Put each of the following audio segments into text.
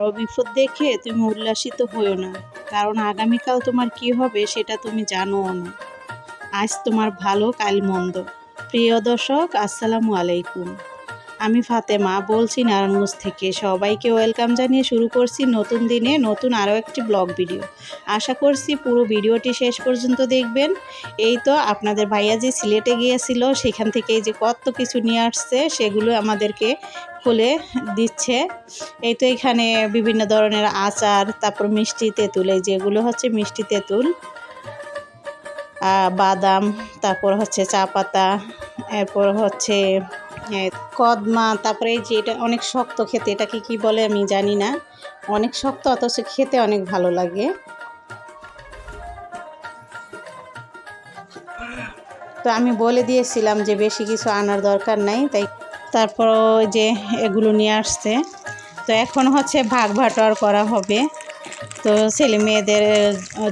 বিপদ দেখে তুমি উল্লাসিত হইও না। কারণ আগামীকাল তোমার কি হবে সেটা তুমি জানোও না। আজ তোমার ভালো, কাল মন্দ। প্রিয় দর্শক, আসসালামু আলাইকুম। আমি ফাতেমা, বলছি নারায়ণগঞ্জ থেকে। সবাইকে ওয়েলকাম জানিয়ে শুরু করছি নতুন দিনে নতুন আরও একটি ব্লগ ভিডিও। আশা করছি পুরো ভিডিওটি শেষ পর্যন্ত দেখবেন। এই তো আপনাদের ভাইয়া যে সিলেটে গিয়েছিল, সেখান থেকে যে কত কিছু নিয়ে আসছে, সেগুলো আমাদেরকে খুলে দিচ্ছে। এই তো এখানে বিভিন্ন ধরনের আচার, তারপর মিষ্টি তেঁতুল, এই যেগুলো হচ্ছে মিষ্টি তেঁতুল বাদাম, তারপর হচ্ছে চা পাতা, এরপর হচ্ছে কদমা, তারপরে এই যে এটা অনেক শক্ত খেতে, এটাকে কি বলে আমি জানি না। অনেক শক্ত, অথচ খেতে অনেক ভালো লাগে। তো আমি বলে দিয়েছিলাম যে বেশি কিছু আনার দরকার নাই, তাই তারপর ওই যে এগুলো নিয়ে আসছে। তো এখন হচ্ছে ভাগ ভাটার করা হবে। তো ছেলে মেয়েদের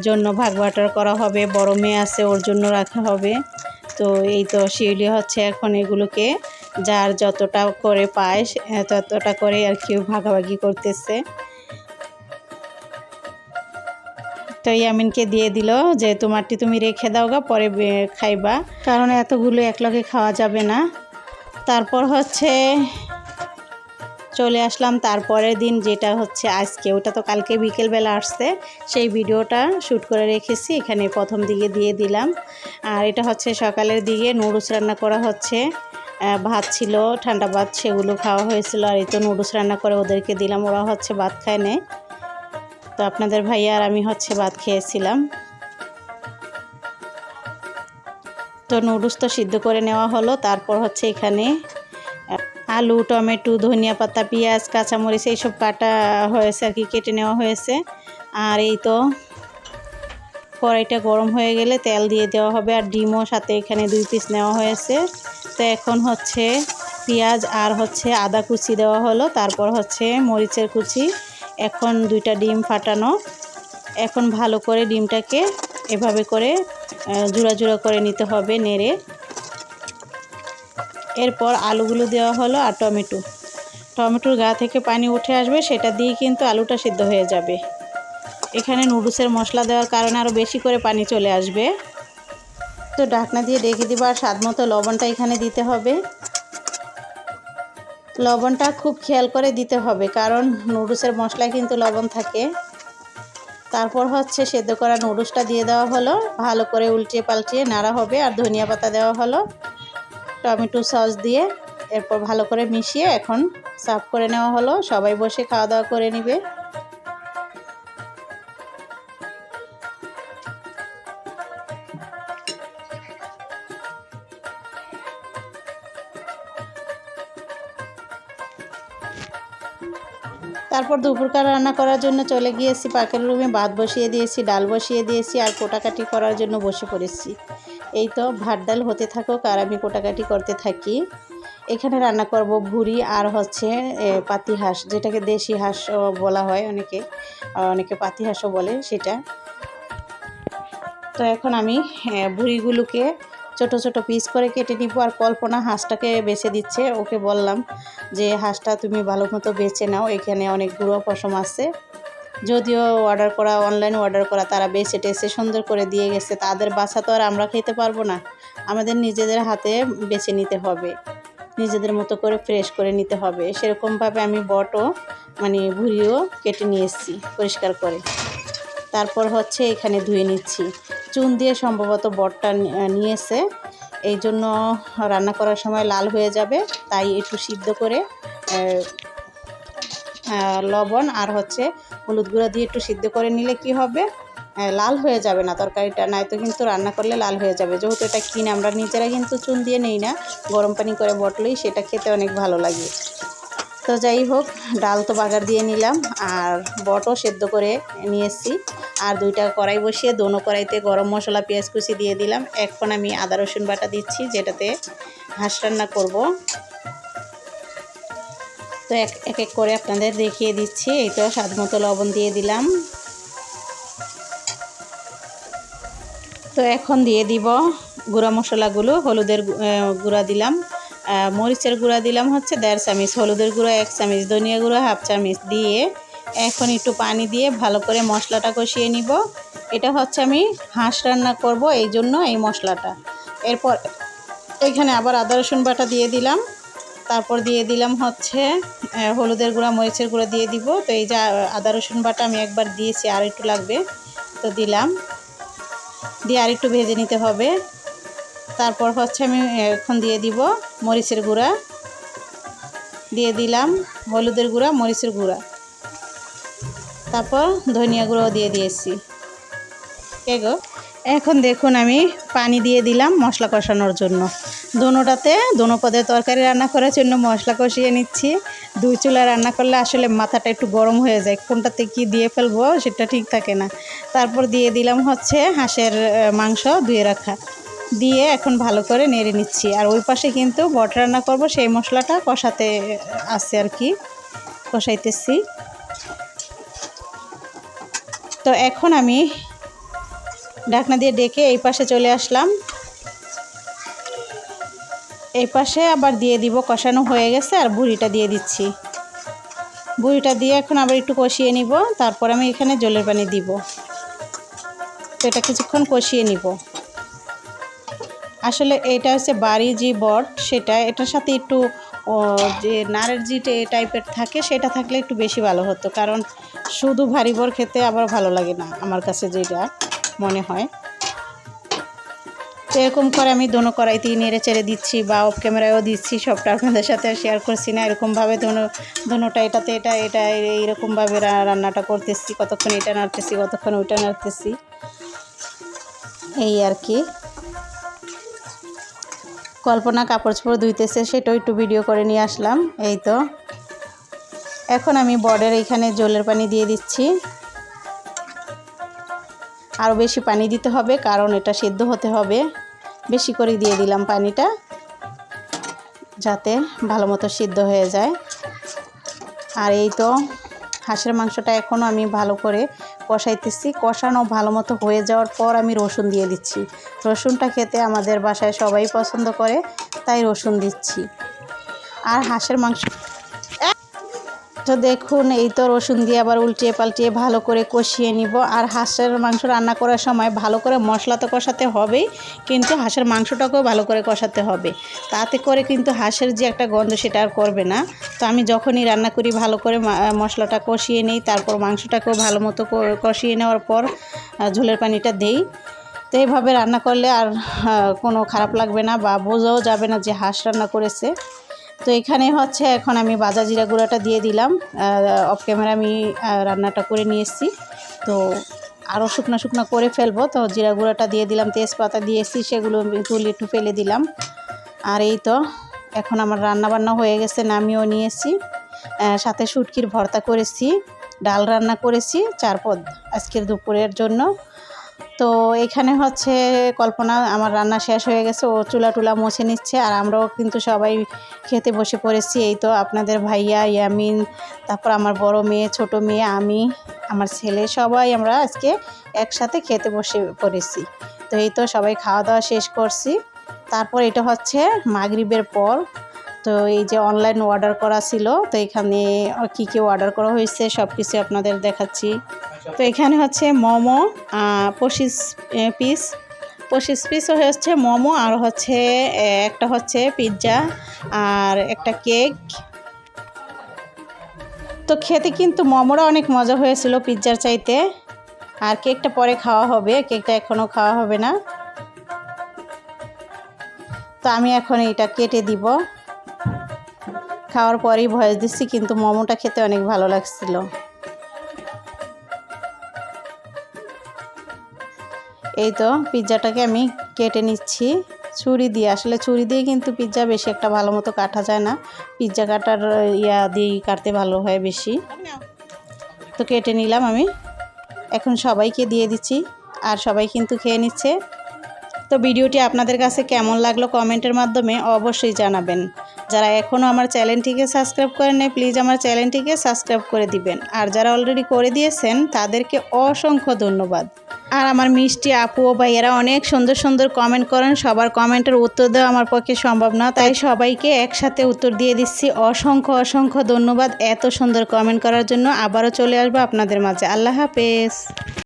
জন্য ভাগ বাটার করা হবে, বড় মেয়ে আছে ওর জন্য রাখা হবে। তো এই তো শিউলি হচ্ছে এখন এগুলোকে যার যতটা করে পায় ততটা করে আর কি ভাগাভাগি করতেছে। তো ইয়ামিনকে দিয়ে দিল যে, তোমারটি তুমি রেখে দাও গা, পরে খাইবা। কারণ এতগুলো একলগে খাওয়া যাবে না। তারপর হচ্ছে চলে আসলাম তারপরের দিন, যেটা হচ্ছে আজকে। ওটা তো কালকে বিকেলবেলা আসছে। সেই ভিডিওটা শ্যুট করে রেখেছি, এখানে প্রথম দিকে দিয়ে দিলাম। আর এটা হচ্ছে সকালের দিকে নুডলস রান্না করা হচ্ছে। ভাত ছিল, ঠান্ডা ভাত, সেগুলো খাওয়া হয়েছিল। আর এই তো নুডলস রান্না করে ওদেরকে দিলাম, ওরা হচ্ছে ভাত খায় নেয় তো আপনাদের ভাইয়া আর আমি হচ্ছে ভাত খেয়েছিলাম। তো নুডলস তো সিদ্ধ করে নেওয়া হলো। তারপর হচ্ছে এখানে, আলু, টমেটো, ধনিয়া পাতা, পেঁয়াজ, কাঁচামরিচ এইসব কাটা হয়েছে আর কি, কেটে নেওয়া হয়েছে। আর এই তো কড়াইটা গরম হয়ে গেলে তেল দিয়ে দেওয়া হবে আর ডিমও সাথে এখানে দুই পিস নেওয়া হয়েছে। তো এখন হচ্ছে পেঁয়াজ আর হচ্ছে আদা কুচি দেওয়া হলো। তারপর হচ্ছে মরিচের কুচি, এখন দুইটা ডিম ফাটানো। এখন ভালো করে ডিমটাকে এভাবে করে জোড়া জোড়া করে নিতে হবে নেড়ে। এরপর আলুগুলো দেওয়া হলো আর টমেটো। টমেটোর গা থেকে পানি উঠে আসবে, সেটা দিয়ে কিন্তু আলুটা সিদ্ধ হয়ে যাবে। এখানে নুডলসের মশলা দেওয়ার কারণে আরও বেশি করে পানি চলে আসবে। তো ঢাকনা দিয়ে ডেকে দিব আর স্বাদ মতো লবণটা এখানে দিতে হবে। লবণটা খুব খেয়াল করে দিতে হবে, কারণ নুডলসের মশলায় কিন্তু লবণ থাকে। তারপর হচ্ছে সেদ্ধ করা নুডলসটা দিয়ে দেওয়া হলো। ভালো করে উল্টিয়ে পাল্টিয়ে নাড়া হবে আর ধনিয়া পাতা দেওয়া হলো। টমেটো সস দিয়ে এরপর ভালো করে মিশিয়ে এখন সার্ভ করে নেওয়া হলো। সবাই বসে খাওয়া দাওয়া করে নিবে। তারপর দুপুরকার রান্না করার জন্য চলে গিয়েছি পাকের রুমে ভাত বসিয়ে দিয়েছি, ডাল বসিয়ে দিয়েছি আর কোটাকাটি করার জন্য বসে পড়েছি। এই তো ভাত ডাল হতে থাকুক আর আমি কোটাকাটি করতে থাকি। এখানে রান্না করব ভুড়ি আর হচ্ছে পাতি হাঁস, যেটাকে দেশি হাঁস বলা হয় অনেকে অনেকে পাতি হাঁসও বলে সেটা। তো এখন আমি ভুড়িগুলোকে ছোট ছোট পিস করে কেটে নিব আর কল্পনা হাঁসটাকে বেছে দিচ্ছে। ওকে বললাম যে, হাঁসটা তুমি ভালো মতো বেছে নাও, এখানে অনেক গুঁড়ো পশম আছে। যদিও অর্ডার করা অনলাইনে অর্ডার করা, তারা বেছে টেছে সুন্দর করে দিয়ে গেছে। তাদের বাসা তো আর আমরা খেতে পারব না। আমাদের নিজেদের হাতে বেছে নিতে হবে। নিজেদের মতো করে ফ্রেশ করে নিতে হবে। সেরকমভাবে আমি বটও মানে ভুড়িও কেটে নিয়ে এসেছি পরিষ্কার করে। তারপর হচ্ছে এখানে ধুয়ে নিচ্ছি। চুন দিয়ে সম্ভবত বটটা নিয়েছে। এই জন্য রান্না করার সময় লাল হয়ে যাবে, তাই একটু সিদ্ধ করে লবণ আর হচ্ছে হলুদ গুঁড়ো দিয়ে একটু সিদ্ধ করে নিলে কি হবে? লাল হয়ে যাবে না তরকারিটা, নয়তো কিন্তু রান্না করলে লাল হয়ে যাবে। যেহেতু এটা কিনে আমরা নিজেরা কিন্তু চুন দিয়ে নেই না, গরম পানি করে বটলেই সেটা খেতে অনেক ভালো লাগে। তো যাই হোক, ডাল তো বাগার দিয়ে নিলাম, আর বটও সেদ্ধ করে নিয়েছি। আর দুইটা কড়াই বসিয়ে দোনো কড়াইতে গরম মশলা, পেঁয়াজ কুচি দিয়ে দিলাম। এখন আমি আদা, রসুন বাটা দিচ্ছি, যেটাতে হাঁস রান্না করব। তো এক এক করে আপনাদের দেখিয়ে দিচ্ছি। এই তো স্বাদ মতো লবণ দিয়ে দিলাম। তো এখন দিয়ে দিব গুঁড়া মশলাগুলো, হলুদের গুঁড়া দিলাম। মরিচের গুঁড়া দিলাম হচ্ছে দেড় চামচ, হলুদের গুঁড়া এক চামচ, ধনিয়া গুঁড়া হাফ চামিচ দিয়ে এখন একটু পানি দিয়ে ভালো করে মশলাটা কষিয়ে নিব। এটা হচ্ছে আমি হাঁস রান্না করব এই জন্য এই মশলাটা। এরপর এখানে আবার আদা, রসুন বাটা দিয়ে দিলাম। তারপর দিয়ে দিলাম হচ্ছে হলুদের গুঁড়া, মরিচের গুঁড়া দিয়ে দিব। তো এই যে আদা, রসুন বাটা আমি একবার দিয়েছি, আর একটু লাগবে, তো দিলাম। দিয়ে আর একটু ভেজে নিতে হবে। তারপর হচ্ছে আমি এখন দিয়ে দিব মরিচের গুঁড়া। দিয়ে দিলাম হলুদের গুঁড়া, মরিচের গুঁড়া। তারপর ধনিয়া গুঁড়ো দিয়ে দিয়েছি। এগো এখন দেখুন আমি পানি দিয়ে দিলাম মশলা কষানোর জন্য। দোনোটাতে দোনো পদের তরকারি রান্না করার জন্য মশলা কষিয়ে নিচ্ছি। দুই চুলা রান্না করলে আসলে মাথাটা একটু গরম হয়ে যায়। কোনটাতে কি দিয়ে ফেলব সেটা ঠিক থাকে না। তারপর দিয়ে দিলাম হচ্ছে হাঁসের মাংস ধুয়ে রাখা। দিয়ে এখন ভালো করে নেড়ে নিচ্ছি। আর ওই পাশে কিন্তু বট রান্না করব, সেই মশলাটা কষাতে আছে আর কি। কষাইতেছি। তো এখন আমি ঢাকনা দিয়ে ডেকে এই পাশে চলে আসলাম। এই পাশে আবার দিয়ে দিব, কষানো হয়ে গেছে, আর বুড়িটা দিয়ে দিচ্ছি। বুড়িটা দিয়ে এখন আবার একটু কষিয়ে নিব, তারপর আমি এখানে জলের পানি দিব। তো এটা কিছুক্ষণ কষিয়ে নিব। আসলে এটা হচ্ছে বাড়ি যে বট সেটা এটার সাথে একটু ও, যে নারের জি টাইপের থাকে সেটা থাকলে একটু বেশি ভালো হতো। কারণ শুধু ভারী বর খেতে আবার ভালো লাগে না আমার কাছে যেটা মনে হয়। তো এরকম করে আমি দোনো কড়াইতেই নেড়ে চেড়ে দিচ্ছি বা অফ ক্যামেরায়ও দিচ্ছি সবটা আপনাদের সাথে শেয়ার করছি না। এরকমভাবে দোনো দোনোটা এটাতে এটা এটা এইরকমভাবে রান্নাটা করতেছি কতক্ষণ এটা নাড়তেছি কতক্ষণ ওইটা নাড়তেছি। এই আর কি। কল্পনা কাপড় চোপড় ধুইতেছে, সেটাও একটু ভিডিও করে নিয়ে আসলাম, এই তো। এখন আমি বর্ডের এইখানে জলের পানি দিয়ে দিচ্ছি। আরও বেশি পানি দিতে হবে, কারণ এটা সেদ্ধ হতে হবে। বেশি করে দিয়ে দিলাম পানিটা, যাতে ভালো মতো সিদ্ধ হয়ে যায়। আর এই তো, হাঁসের মাংসটা এখনও আমি ভালো করে কষাইতেছি। কষানো ভালো মতো হয়ে যাওয়ার পর আমি রসুন দিয়ে দিচ্ছি। রসুনটা খেতে আমাদের বাসায় সবাই পছন্দ করে, তাই রসুন দিচ্ছি। আর হাঁসের মাংস তো দেখুন, এই তো রসুন দিয়ে আবার উল্টিয়ে পাল্টিয়ে ভালো করে কষিয়ে নিব। আর হাঁসের মাংস রান্না করার সময় ভালো করে মশলা তো কষাতে হবেই, কিন্তু হাঁসের মাংসটাকেও ভালো করে কষাতে হবে। তাতে করে কিন্তু হাঁসের যে একটা গন্ধ সেটা আর করবে না। তো আমি যখনই রান্না করি, ভালো করে মশলাটা কষিয়ে নিই, তারপর মাংসটাকেও ভালো মতো কষিয়ে নেওয়ার পর ঝোলের পানিটা দেই। তো এইভাবে রান্না করলে আর কোনো খারাপ লাগবে না বা বোঝাও যাবে না যে হাঁস রান্না করেছে। তো এখানে হচ্ছে এখন আমি বাজা জিরা গুঁড়াটা দিয়ে দিলাম। অফ ক্যামেরা আমি রান্নাটা করে নিয়ে এসেছি। তো আরও শুকনো শুকনো করে ফেলব। তো জিরা গুঁড়াটা দিয়ে দিলাম, তেজপাতা দিয়েছি সেগুলো তুলে একটু ফেলে দিলাম। আর এই তো, এখন আমার রান্না বান্না হয়ে গেছে, নামিয়েও নিয়েছি সাথে শুটকির ভর্তা করেছি, ডাল রান্না করেছি, চার পদ আজকের দুপুরের জন্য। তো এখানে হচ্ছে কল্পনা আমার রান্না শেষ হয়ে গেছে, ও চুলা টুলা মুছে নিচ্ছে আর আমরাও কিন্তু সবাই খেতে বসে পড়েছি। এই তো আপনাদের ভাইয়া, ইয়ামিন, তারপর আমার বড় মেয়ে, ছোট মেয়ে, আমি, আমার ছেলে, সবাই আমরা আজকে একসাথে খেতে বসে পড়েছি। তো এই তো সবাই খাওয়া দাওয়া শেষ করছি। তারপর এটা হচ্ছে মাগরিবের পর। তো এই যে অনলাইন অর্ডার করা ছিল, তো এখানে কী কী অর্ডার করা হয়েছে সব কিছু আপনাদের দেখাচ্ছি। তো এখানে হচ্ছে মোমো পঁচিশ পিস পঁচিশ পিস হচ্ছে মোমো, আর হচ্ছে একটা হচ্ছে পিৎজা আর একটা কেক তো খেতে কিন্তু মোমোটা অনেক মজা হয়েছিল পিৎজার চাইতে। আর কেকটা পরে খাওয়া হবে কেকটা এখনও খাওয়া হবে না। তো আমি এখন এইটা কেটে দিব। খাওয়ার পরেই ভয়েস দিচ্ছি, কিন্তু মোমোটা খেতে অনেক ভালো লাগছিল। এই তো পিৎজাটাকে আমি কেটে নিচ্ছি। ছুরি দিয়ে, আসলে ছুরি দিয়ে কিন্তু পিৎজা বেশি একটা ভালো মতো কাটা যায় না। পিৎজা কাটার ইয়া দিয়েই কাটতে ভালো হয় বেশি। তো কেটে নিলাম আমি। এখন সবাইকে দিয়ে দিচ্ছি, আর সবাই কিন্তু খেয়ে নিচ্ছে। তো ভিডিওটি আপনাদের কাছে কেমন লাগল কমেন্টের মাধ্যমে অবশ্যই জানাবেন। যারা এখনও আমার চ্যানেলটিকে সাবস্ক্রাইব করেন নাই প্লিজ আমার চ্যানেলটিকে সাবস্ক্রাইব করে দিবেন। আর যারা অলরেডি করে দিয়েছেন, তাদেরকে অসংখ্য ধন্যবাদ। আর আমার মিষ্টি আপু ও ভাইয়েরা অনেক সুন্দর সুন্দর কমেন্ট করেন। সবার কমেন্টের উত্তর দেওয়া আমার পক্ষে সম্ভব না। তাই সবাইকে একসাথে উত্তর দিয়ে দিচ্ছি। অসংখ্য অসংখ্য ধন্যবাদ এত সুন্দর কমেন্ট করার জন্য। আবারও চলে আসব আপনাদের মাঝে। আল্লাহ হাফেজ।